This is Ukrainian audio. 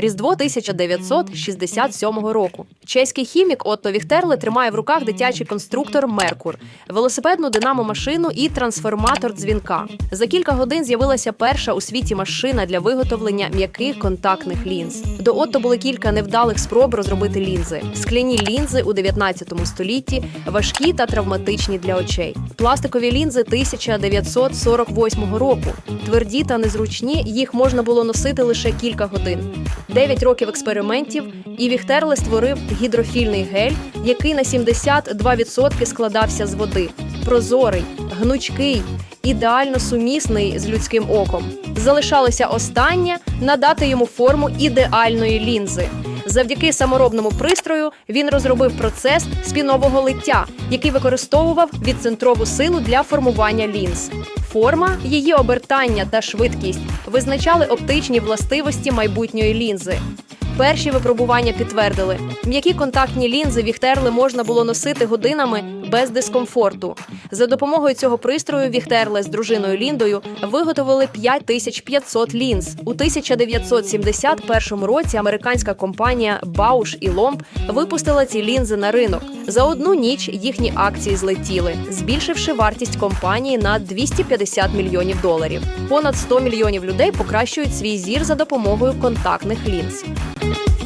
Різдво 1967 року. Чеський хімік Отто Віхтерле тримає в руках дитячий конструктор Меркур, велосипедну динамо-машину і трансформатор дзвінка. За кілька годин з'явилася перша у світі машина для виготовлення м'яких контактних лінз. До Отто були кілька невдалих спроб розробити лінзи. Скляні лінзи у 19 столітті важкі та травматичні для очей. Пластикові лінзи 1948 року. Тверді та незручні, їх можна було носити лише кілька годин. Дев'ять років експериментів, і Віхтерле створив гідрофільний гель, який на 72% складався з води. Прозорий, гнучкий, ідеально сумісний з людським оком. Залишалося останнє надати йому форму ідеальної лінзи. Завдяки саморобному пристрою він розробив процес спінового лиття, який використовував відцентрову силу для формування лінз. Форма, її обертання та швидкість визначали оптичні властивості майбутньої лінзи. Перші випробування підтвердили, м'які контактні лінзи Віхтерли можна було носити годинами без дискомфорту. За допомогою цього пристрою Віхтерле з дружиною Ліндою виготовили 5500 лінз. У 1971 році американська компанія Bausch і Lomb випустила ці лінзи на ринок. За одну ніч їхні акції злетіли, збільшивши вартість компанії на 250 мільйонів доларів. Понад 100 мільйонів людей покращують свій зір за допомогою контактних лінз. Bye.